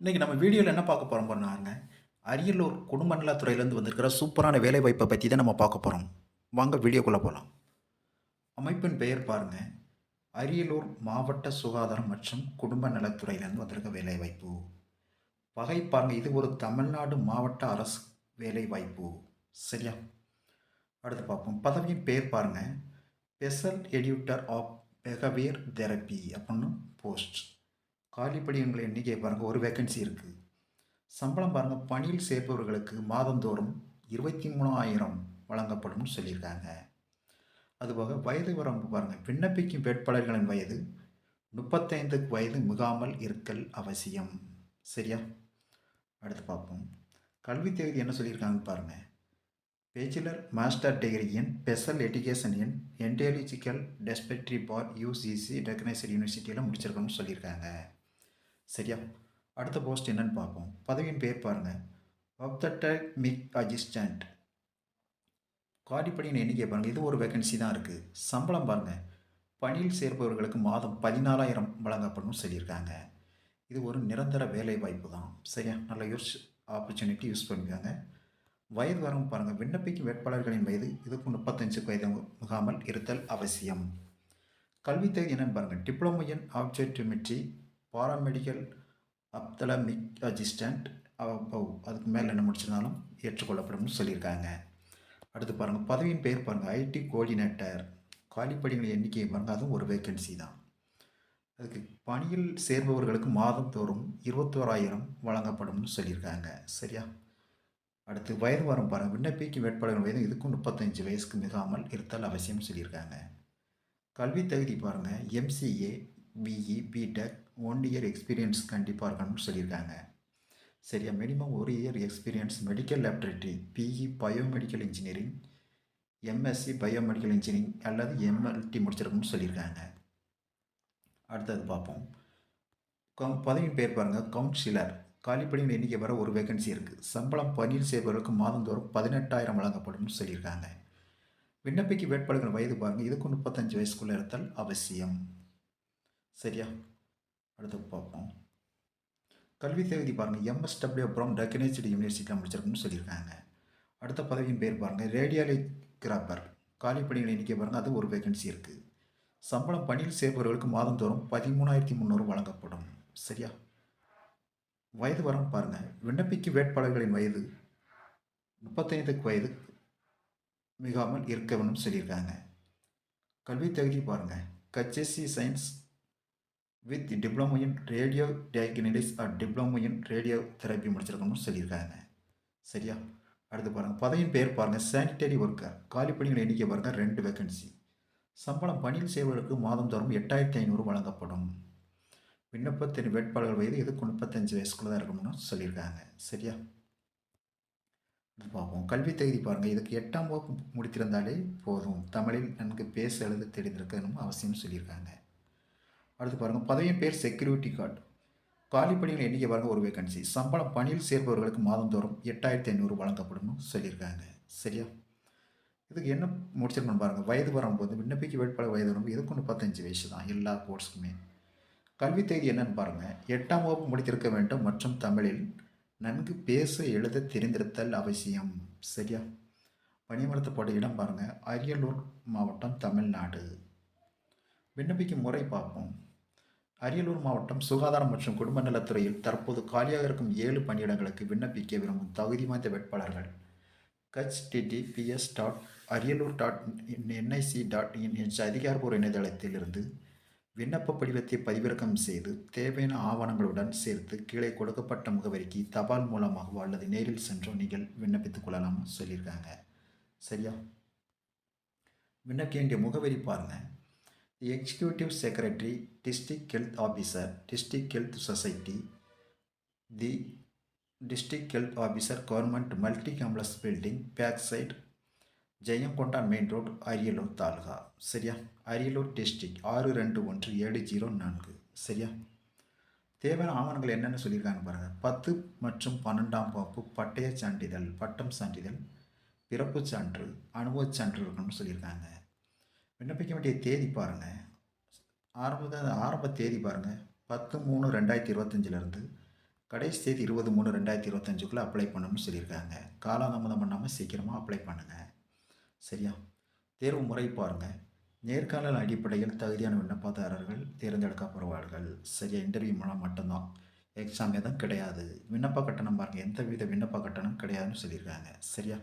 இன்றைக்கி நம்ம வீடியோவில் என்ன பார்க்க போகிறோம் பண்ணாங்க அரியலூர் குடும்ப நலத்துறையிலேருந்து வந்திருக்கிற சூப்பரான வேலைவாய்ப்பை பற்றி தான் நம்ம பார்க்க போகிறோம் வாங்க வீடியோக்குள்ளே போகலாம் அமைப்பின் பெயர் பாருங்கள் அரியலூர் மாவட்ட சுகாதாரம் மற்றும் குடும்ப நலத்துறையிலேருந்து வந்திருக்க வேலைவாய்ப்பு. வகை பாருங்கள் இது ஒரு தமிழ்நாடு மாவட்ட அரசு வேலைவாய்ப்பு. சரியா? அடுத்து பார்ப்போம். பதவியின் பெயர் பாருங்கள் special educator of behaviour therapy அப்படின்னு போஸ்ட் காலிப்படியங்களை எண்ணிக்கை பாருங்கள் ஒரு வேக்கன்சி இருக்குது சம்பளம் பாருங்கள் பணியில் சேர்ப்பவர்களுக்கு மாதந்தோறும் இருபத்தி மூணாயிரம் வழங்கப்படும்னு சொல்லியிருக்காங்க. அதுபோக வயது வரம்பு பாருங்கள் விண்ணப்பிக்கும் வேட்பாளர்களின் வயது முப்பத்தைந்து வயது மிகாமல் இருக்கல் அவசியம். சரியா? அடுத்து பார்ப்போம். கல்வி தகுதி என்ன சொல்லியிருக்காங்கன்னு பாருங்கள் bachelor master degree in special education in என்டியாலஜிக்கல் டெஸ்பெக்ட்ரி பார் யூசிசி ரெகனைசட் யூனிவர்சிட்டியில் முடிச்சிருக்கணும்னு சொல்லியிருக்காங்க. சரியா? அடுத்த போஸ்ட் என்னன்னு பார்ப்போம். பதவியின் பேர் பாருங்கள் ஒப்தட்டமிக் அசிஸ்டண்ட் காலிப்படியின் எண்ணிக்கை பாருங்கள் இது ஒரு வேகன்சி தான் இருக்குது சம்பளம் பாருங்கள் பணியில் சேர்ப்பவர்களுக்கு மாதம் பதினாலாயிரம் வழங்கப்படும் சொல்லியிருக்காங்க. இது ஒரு நிரந்தர வேலை வாய்ப்பு தான். சரியா? நல்ல யூஸ் ஆப்பர்ச்சுனிட்டி யூஸ் பண்ணிக்காங்க. வயது வரம்பு பாருங்கள் விண்ணப்பிக்கும் வேட்பாளர்களின் வயது இதுக்கு முப்பத்தஞ்சு வயது முகாமல் இருத்தல் அவசியம். கல்வித்தேதி என்னன்னு பாருங்கள் diploma in optometry paramedical ophthalmic assistant அதுக்கு மேலே என்ன முடிச்சிருந்தாலும் ஏற்றுக்கொள்ளப்படும்னு சொல்லியிருக்காங்க. அடுத்து பாருங்கள் பதவியின் பெயர் பாருங்கள் ஐடி கோஆர்டினேட்டர் காலிப்படிகளின் எண்ணிக்கையை பாருங்கள் அதுவும் ஒரு வேக்கன்சி தான். அதுக்கு பணியில் சேர்பவர்களுக்கு மாதந்தோறும் இருபத்தோராயிரம் வழங்கப்படும்னு சொல்லியிருக்காங்க. சரியா? அடுத்து வயது வரும் பாருங்கள் விண்ணப்பிக்கும் வேட்பாளர்கள் வயது இதுக்கும் முப்பத்தஞ்சு வயசுக்கு மிகாமல் இருத்தல் அவசியம் சொல்லியிருக்காங்க. கல்வி தகுதி பாருங்கள் MCA BE BTech one year experience கண்டிப்பாக இருக்கணும்னு சொல்லியிருக்காங்க. சரியா? மினிமம் ஒரு year experience medical laboratory BE biomedical engineering MSc biomedical engineering அல்லது எம்எல்டி முடிச்சிருக்கணும்னு சொல்லியிருக்காங்க. அடுத்தது பார்ப்போம். கம் பதவி பேர் பாருங்கள் கவுன்சிலர் காலிப்பணியின் எண்ணிக்கை வர ஒரு வேகன்சி இருக்குது சம்பளம் பணியில் செய்பவர்களுக்கு மாதந்தோறும் பதினெட்டாயிரம் வழங்கப்படும்னு சொல்லியிருக்காங்க. விண்ணப்பிக்க வேட்பாளர்கள் வயது பாருங்கள் இதுக்கு முப்பத்தஞ்சு வயசுக்குள்ளே இருத்தல் அவசியம். சரியா? அடுத்து பார்ப்போம். கல்வி தகுதி பாருங்கள் எம்எஸ்டபிள்யூ அப்புறம் ரெக்கனைஸ்டு யூனிவர்சிட்டியில் முடிச்சிருக்குன்னு சொல்லியிருக்காங்க. அடுத்த பதவியின் பேர் பாருங்கள் ரேடியாலிகிராபர் காலிப்பணிகள் எண்ணிக்கை பாருங்கள் அது ஒரு வேகன்சி இருக்குது சம்பளம் பணியில் சேர்பவர்களுக்கு மாதந்தோறும் பதிமூணாயிரத்தி முந்நூறு வழங்கப்படும். சரியா? வயது வரம் பாருங்கள் விண்ணப்பிக்கும் வேட்பாளர்களின் வயது முப்பத்தைந்துக்கு வயது மிகாமல் இருக்க வேணும்னு சொல்லியிருக்காங்க. கல்வி தகுதி பாருங்கள் கச்சேசி science with diploma in radio diagnosis or diploma in radio therapy முடிச்சிருக்கணும்னு சொல்லியிருக்காங்க. சரியா? அடுத்து பாருங்கள் பதவியின் பெயர் பாருங்கள் சானிட்டரி ஒர்க்கர் காலிப்பணிகள் எண்ணிக்கை பாருங்கள் ரெண்டு வேக்கன்சி சம்பளம் பணியில் செய்வதற்கு மாதம் தோறும் எட்டாயிரத்தி ஐநூறு வழங்கப்படும். விண்ணப்பத்தின் வேட்பாளர் வயது இதுக்கு முப்பத்தஞ்சு வயசுக்குள்ள தான் இருக்கணும்னு சொல்லியிருக்காங்க. சரியா? பார்ப்போம். கல்வி தகுதி பாருங்கள் இதுக்கு எட்டாம் வகுப்பு முடித்திருந்தாலே போதும். தமிழில் நன்கு பேச எழுத தெரிந்திருக்கணும் அவசியம் சொல்லியிருக்காங்க. அடுத்து பாருங்கள் பதவியின் பேர் செக்யூரிட்டி கார்டு காலி பணிகள் எண்ணிக்கை பாருங்கள் ஒரு வேகன்சி சம்பளம் பணியில் சேர்பவர்களுக்கு மாதந்தோறும் எட்டாயிரத்தி ஐநூறு வழங்கப்படும்னு சொல்லியிருக்காங்க. சரியா? இதுக்கு என்ன முடிச்சிருக்கணும் பாருங்கள் வயது வரும்போது விண்ணப்பிக்க வேட்பாளர் வயது வரம்பு இதுக்கு பத்தஞ்சு வயசு தான் எல்லா கோர்ஸுக்குமே கல்வி தேதி என்னன்னு பாருங்கள் எட்டாம் வகுப்பு முடித்திருக்க வேண்டும் மற்றும் தமிழில் நன்கு பேச எழுத தெரிந்திருத்தல் அவசியம். சரியா? பணியமர்த்தப்பட்ட இடம் பாருங்கள் அரியலூர் மாவட்டம் தமிழ்நாடு. விண்ணப்பிக்கும் முறை பார்ப்போம். அரியலூர் மாவட்டம் சுகாதாரம் மற்றும் குடும்ப நலத்துறையில் தற்போது காலியாக இருக்கும் ஏழு பணியிடங்களுக்கு விண்ணப்பிக்க விரும்பும் தகுதி வாய்ந்த வேட்பாளர்கள். கச் TTPS dot Ariyalur dot NIC dot in என்ற அதிகாரப்பூர்வ இணையதளத்திலிருந்து விண்ணப்ப படிவத்தை பதிவிறக்கம் செய்து தேவையான ஆவணங்களுடன் சேர்த்து கீழே கொடுக்கப்பட்ட முகவரிக்கு தபால் மூலமாகவோ அல்லது நேரில் சென்றோ நீங்கள் விண்ணப்பித்துக் கொள்ளலாம்னு சொல்லியிருக்காங்க. சரியா? விண்ணப்பிக்க வேண்டிய முகவரி பாருங்கள் the executive secretary district health officer district health society the district health officer government multi complex building back side Jayankonda main road Ariyalur taluka சரியா? அரியலூர் டிஸ்ட்ரிக்ட் ஆறு ரெண்டு ஒன்று ஏழு ஜீரோ நான்கு. சரியா? தேவையான ஆவணங்கள் என்னென்னு சொல்லியிருக்காங்க பாருங்கள் பத்து மற்றும் பன்னெண்டாம் வகுப்பு பட்டய சான்றிதழ் பட்டம் சான்றிதழ் பிறப்பு சான்று அனுபவச் சான்று இருக்கணும்னு சொல்லியிருக்காங்க. விண்ணப்பிக்க வேண்டிய தேதி பாருங்கள் ஆரம்ப ஆரம்ப தேதி பாருங்கள் பத்து மூணு ரெண்டாயிரத்தி இருபத்தஞ்சிலேருந்து கடைசி தேதி இருபது மூணு ரெண்டாயிரத்தி இருபத்தஞ்சுக்குள்ளே அப்ளை பண்ணணும்னு சொல்லியிருக்காங்க. காலாதாமதம் பண்ணாமல் சீக்கிரமாக அப்ளை பண்ணுங்கள் சரியா? தேர்வு முறை பாருங்கள் நேர்காணல் அடிப்படையில் தகுதியான விண்ணப்பதாரர்கள் தேர்ந்தெடுக்கப்படுவார்கள் சரியா? இன்டர்வியூ மூலம் மட்டும்தான். எக்ஸாம் எதுவும் கிடையாது. விண்ணப்ப கட்டணம் பாருங்கள் எந்த வித விண்ணப்ப கட்டணம் கிடையாதுன்னு சொல்லியிருக்காங்க. சரியா?